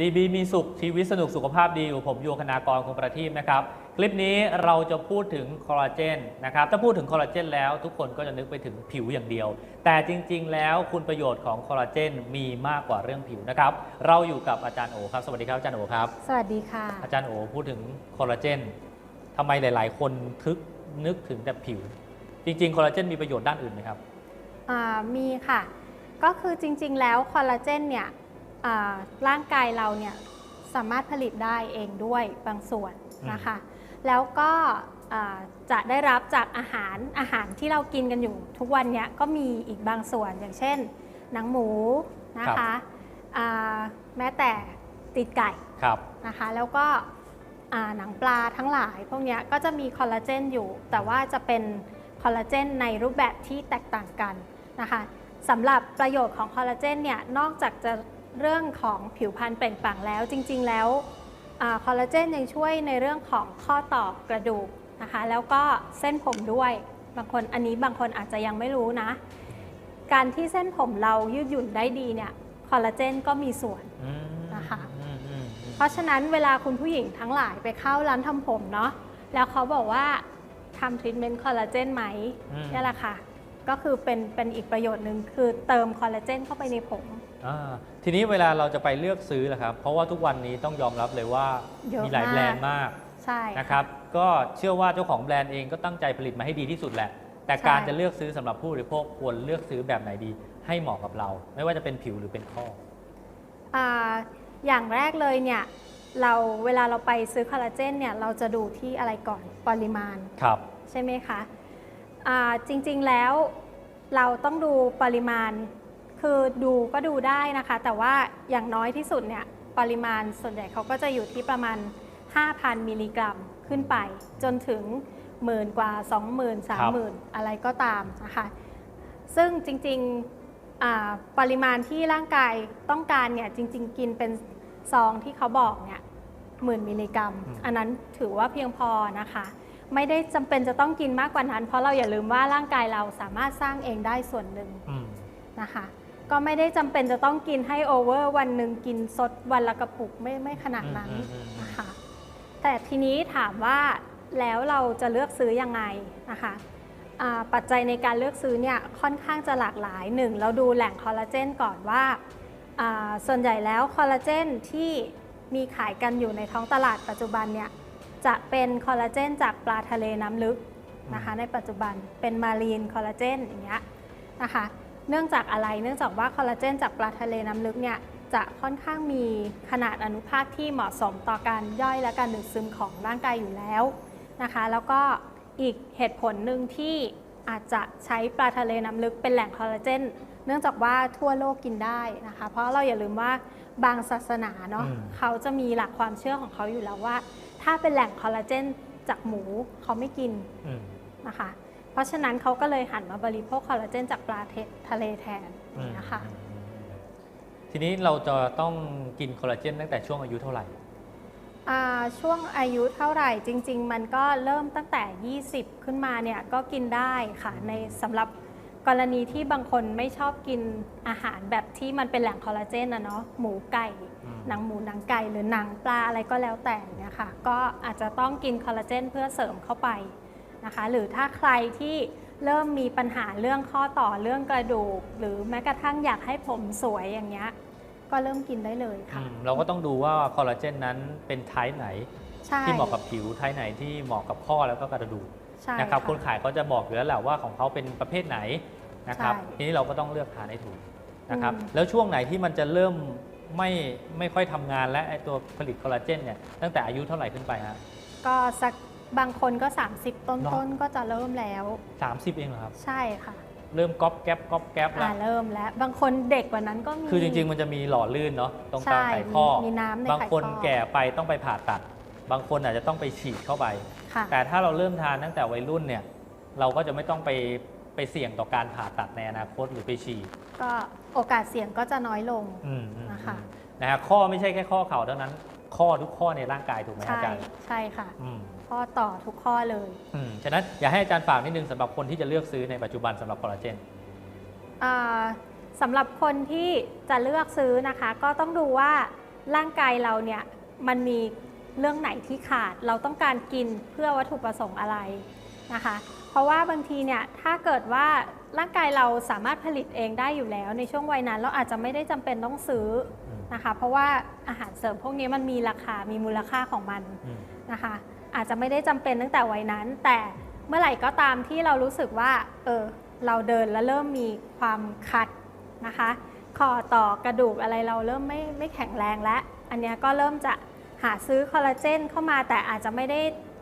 ดีบีมีสุขชีวิตสนุกสุขภาพดีอยู่ผมโยคณากรคงประทีปนะครับ คลิปนี้เราจะพูดถึงคอลลาเจนนะครับ ถ้าพูดถึงคอลลาเจนแล้วทุกคนก็จะนึกไปถึงผิวอย่างเดียว แต่จริง ๆ แล้วคุณประโยชน์ของคอลลาเจนมีมากกว่าเรื่องผิวนะครับ เราอยู่กับอาจารย์โอครับ สวัสดีครับอาจารย์โอครับ สวัสดีค่ะ อาจารย์โอพูดถึงคอลลาเจนทำไมหลาย ๆ คนทึกนึกถึงแต่ผิว จริง ๆ คอลลาเจนมีประโยชน์ด้านอื่นไหมครับ อ่ามีค่ะ ก็คือจริง ๆ แล้วคอลลาเจนเนี่ยอ่า ร่างกายเราเนี่ยสามารถผลิตได้เองด้วยบางส่วนนะคะ แล้วก็อ่าจะได้รับจากอาหารอาหารที่เรากินกันอยู่ ทุกวันเนี้ยก็มีอีกบางส่วนอย่างเช่น หนังหมูนะครัคะบอ่าแม้แต่ติดไก่ครับนะคะ แล้วก็อ่าหนังปลาทั้งหลาย พวกเนี้ยก็จะมีคอลลาเจนอยู่ แต่ว่าจะเป็นคอลลาเจนในรูปแบบที่แตกต่างกันนะคะสำหรับประโยชน์ของคอลลาเจนเนี่ยนอกจากจะ เรื่องของผิวพรรณเปล่งปลั่งแล้ว จริง ๆ แล้วอาคอลลาเจนยังช่วยในเรื่องของข้อต่อกระดูกนะคะ แล้วก็เส้นผมด้วย บางคนอันนี้บางคนอาจจะยังไม่รู้นะ การที่เส้นผมเรายืดหยุ่นได้ดีเนี่ยคอลลาเจนก็มีส่วนอืมนะคะอืมอืมอืมเพราะฉะนั้นเวลาคุณผู้หญิงทั้งหลายไปเข้าร้านทำผมเนาะ แล้วเขาบอกว่าทำทรีทเมนต์คอลลาเจนไหมอืมนี่แหละค่ะ ก็คือเป็นเป็นอีกประโยชน์หนึ่งคือเติมคอลลาเจนเข้าไปในผมอ่าทีนี้เวลาเราจะไปเลือกซื้อล่ะครับ เพราะว่าทุกวันนี้ต้องยอมรับเลยว่าเยอะมีหลายมาก แบรนด์มากใช่ นะครับ ก็เชื่อว่าเจ้าของแบรนด์เองก็ตั้งใจผลิตมาให้ดีที่สุดแหละ แต่การจะเลือกซื้อสำหรับผู้บริโภคควรเลือกซื้อแบบไหนดี ให้เหมาะกับเรา ไม่ว่าจะเป็นผิวหรือเป็นข้อ อ่าอย่างแรกเลยเนี่ยเราเวลาเราไปซื้อคอลลาเจนเนี่ยเราจะดูที่อะไรก่อนปริมาณ ครับ ใช่ไหมคะอ่า จริงๆแล้วเราต้องดูปริมาณ คือดูก็ดูได้นะคะ แต่ว่าอย่างน้อยที่สุดเนี่ยปริมาณส่วนใหญ่เขาก็จะอยู่ที่ประมาณ 5,000 มิลลิกรัมขึ้นไป จนถึงหมื่นกว่า 20,000 30,000 อะไรก็ตามนะคะ ซึ่งจริงๆอ่าปริมาณที่ร่างกายต้องการเนี่ยจริง ๆ กินเป็นซองที่เขาบอกเนี่ยหมื่นมิลลิกรัมอืมอันนั้นถือว่าเพียงพอนะคะ ไม่ได้จำเป็นจะต้องกินมากกว่านั้น เพราะเราอย่าลืมว่าร่างกายเราสามารถสร้างเองได้ส่วนหนึ่งอืมนะคะ ก็ไม่ได้จำเป็นจะต้องกินให้โอเวอร์วันหนึ่งกินสดวันละกระปุกไม่ไม่ขนาดนั้นอืมอืมอืมนะคะแต่ทีนี้ถามว่าแล้วเราจะเลือกซื้อยังไงนะคะอ่าปัจจัยในการเลือกซื้อเนี่ยค่อนข้างจะหลากหลายหนึ่งเราดูแหล่งคอลลาเจนก่อนว่าอ่าส่วนใหญ่แล้วคอลลาเจนที่มีขายกันอยู่ในท้องตลาดปัจจุบันเนี่ย จะเป็นคอลลาเจนจากปลาทะเลน้ำลึกนะคะในปัจจุบันเป็นมารีนคอลลาเจนอย่างเงี้ยนะคะเนื่องจากอะไรเนื่องจากว่าคอลลาเจนจากปลาทะเลน้ำลึกเนี่ยจะค่อนข้างมีขนาดอนุภาคที่เหมาะสมต่อการย่อยและการดูดซึมของร่างกายอยู่แล้วนะคะแล้วก็อีกเหตุผลหนึ่งที่อาจจะใช้ปลาทะเลน้ำลึกเป็นแหล่งคอลลาเจน เนื่องจากว่าทั่วโลกกินได้นะคะ เพราะเราอย่าลืมว่าบางศาสนาเนาะอืม เขาจะมีหลักความเชื่อของเขาอยู่แล้วว่า ถ้าเป็นแหล่งคอลลาเจนจากหมูเขาไม่กินอืม นะคะ เพราะฉะนั้นเขาก็เลยหันมาบริโภคคอลลาเจนจากปลาเททะเลแทนอืมนะคะ อืมทีนี้เราจะต้องกินคอลลาเจนตั้งแต่ช่วงอายุเท่าไหร่ อ่าช่วงอายุเท่าไหร่จริง ๆ มันก็เริ่มตั้งแต่ 20 ขึ้นมาเนี่ยก็กินได้ค่ะในสำหรับ กรณีที่บางคนไม่ชอบกินอาหารแบบที่มันเป็นแหล่งคอลลาเจนนะเนาะหมูไก่อืมหนังหมูหนังไก่หรือหนังปลาอะไรก็แล้วแต่เนี่ยค่ะก็อาจจะต้องกินคอลลาเจนเพื่อเสริมเข้าไปนะคะหรือถ้าใครที่เริ่มมีปัญหาเรื่องข้อต่อเรื่องกระดูก หรือแม้กระทั่งอยากให้ผมสวยอย่างเงี้ยก็เริ่มกินได้เลยอืค่ะมเราก็ต้องดูว่าคอลลาเจนนั้นเป็นไทป์ไหนใช่ที่เหมาะกับผิวไทป์ไหนที่เหมาะกับข้อแล้วก็กระดูก ใช่นะครับะคนขายเขาจะบอกอยู่แล้วแหละว่าของเขาเป็นประเภทไหนนะครับใช่ทีนี้เราก็ต้องเลือกทานให้ถูกนะครับอืม แล้วช่วงไหนที่มันจะเริ่มไม่ไม่ค่อยทำงานและไอตัวผลิตคอลลาเจนเนี่ยตั้งแต่อายุเท่าไหร่ขึ้นไปฮะ ก็สักบางคนก็ 30 ต้นเนอะ ต้นก็จะเริ่มแล้ว สามสิบเองเหรอครับ ใช่ค่ะเริ่มก๊อปแก๊ปก๊อปแก๊ปแล้อ่าวเริ่มแล้ว บางคนเด็กกว่านั้นก็มี คือจริง ๆ มันจะมีหล่อลื่นเนาะตรงกลางใช่ไขข้อมีมีน้ำในบางไขคนข้อ แก่ไปต้องไปผ่าตัด บางคนอาจจะต้องไปฉีดเข้าไป ค่ะ แต่ถ้าเราเริ่มทานตั้งแต่วัยรุ่นเนี่ย เราก็จะไม่ต้องไปไปเสี่ยงต่อการผ่าตัดในอนาคตหรือไปฉีดก็โอกาสเสี่ยงก็จะน้อยลง อืมอืมนะคะอืมนะฮะข้อไม่ใช่แค่ข้อเข่าเท่านั้น ข้อทุกข้อในร่างกายถูกไหมอาใช่จารย์ใช่ค่ะ อืม ข้อต่อทุกข้อเลย อืมฉะนั้นอยากให้อาจารย์ฝากนิดนึงสำหรับคนที่จะเลือกซื้อในปัจจุบันสำหรับคอลลาเจน อ่าสำหรับคนที่จะเลือกซื้อนะคะ ก็ต้องดูว่าร่างกายเราเนี่ยมันมี เรื่องไหนที่ขาดเราต้องการกินเพื่อวัตถุประสงค์อะไรนะคะ เพราะว่าบางทีเนี่ยถ้าเกิดว่าร่างกายเราสามารถผลิตเองได้อยู่แล้ว ในช่วงวัยนั้นเราอาจจะไม่ได้จำเป็นต้องซื้ออืมนะคะ เพราะว่าอาหารเสริมพวกนี้มันมีราคามีมูลค่าของมันอืมนะคะ อาจจะไม่ได้จำเป็นตั้งแต่วัยนั้น แต่เมื่อไหร่ก็ตามที่เรารู้สึกว่าเออเราเดินแล้วเริ่มมีความคัดนะคะคอต่อกระดูกอะไรเราเริ่มไม่ไม่แข็งแรงแล้ว อันเนี้ยก็เริ่มจะ หาซื้อคอลลาเจนเข้ามาแต่อาจจะไม่ได้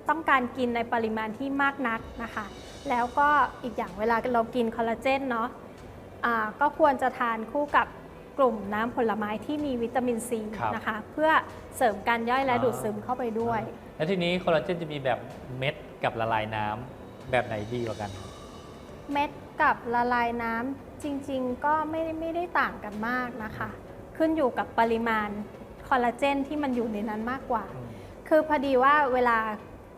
ต้องการกินในปริมาณที่มากนักนะคะ แล้วก็อีกอย่างเวลาเรากินคอลลาเจนเนาะอ่าก็ควรจะทานคู่กับกลุ่มน้ำผลไม้ที่มีวิตามินซีครับนะคะ เพื่อเสริมการย่อยและอ่าดูดซึมเข้าไปด้วย แล้วทีนี้คอลลาเจนจะมีแบบเม็ดกับละลายน้ำแบบไหนดีกว่ากัน เม็ดกับละลายน้ำจริงๆ ก็ไม่ได้ไม่ได้ต่างกันมากนะคะ ขึ้นอยู่กับปริมาณ คอลลาเจนที่มันอยู่ในนั้นมากกว่า คือพอดีว่าเวลา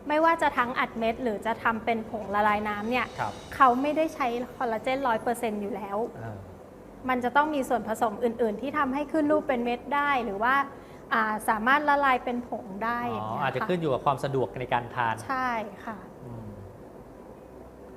ไม่ว่าจะทั้งอัดเม็ด หรือจะทำเป็นผงละลายน้ำเนี่ยครับเขาไม่ได้ใช้คอลลาเจนร้อยเปอร์เซ็นต์อยู่แล้วอ่ามันจะต้องมีส่วนผสมอื่น ๆ ที่ทำให้ขึ้นรูปเป็นเม็ดได้หรือว่าอ่าสามารถละลายเป็นผงได้อย่างอ๋อเงี้ยอาจจะค่ขึ้นอยู่กับความสะดวกในการทาน ใช่ค่ะ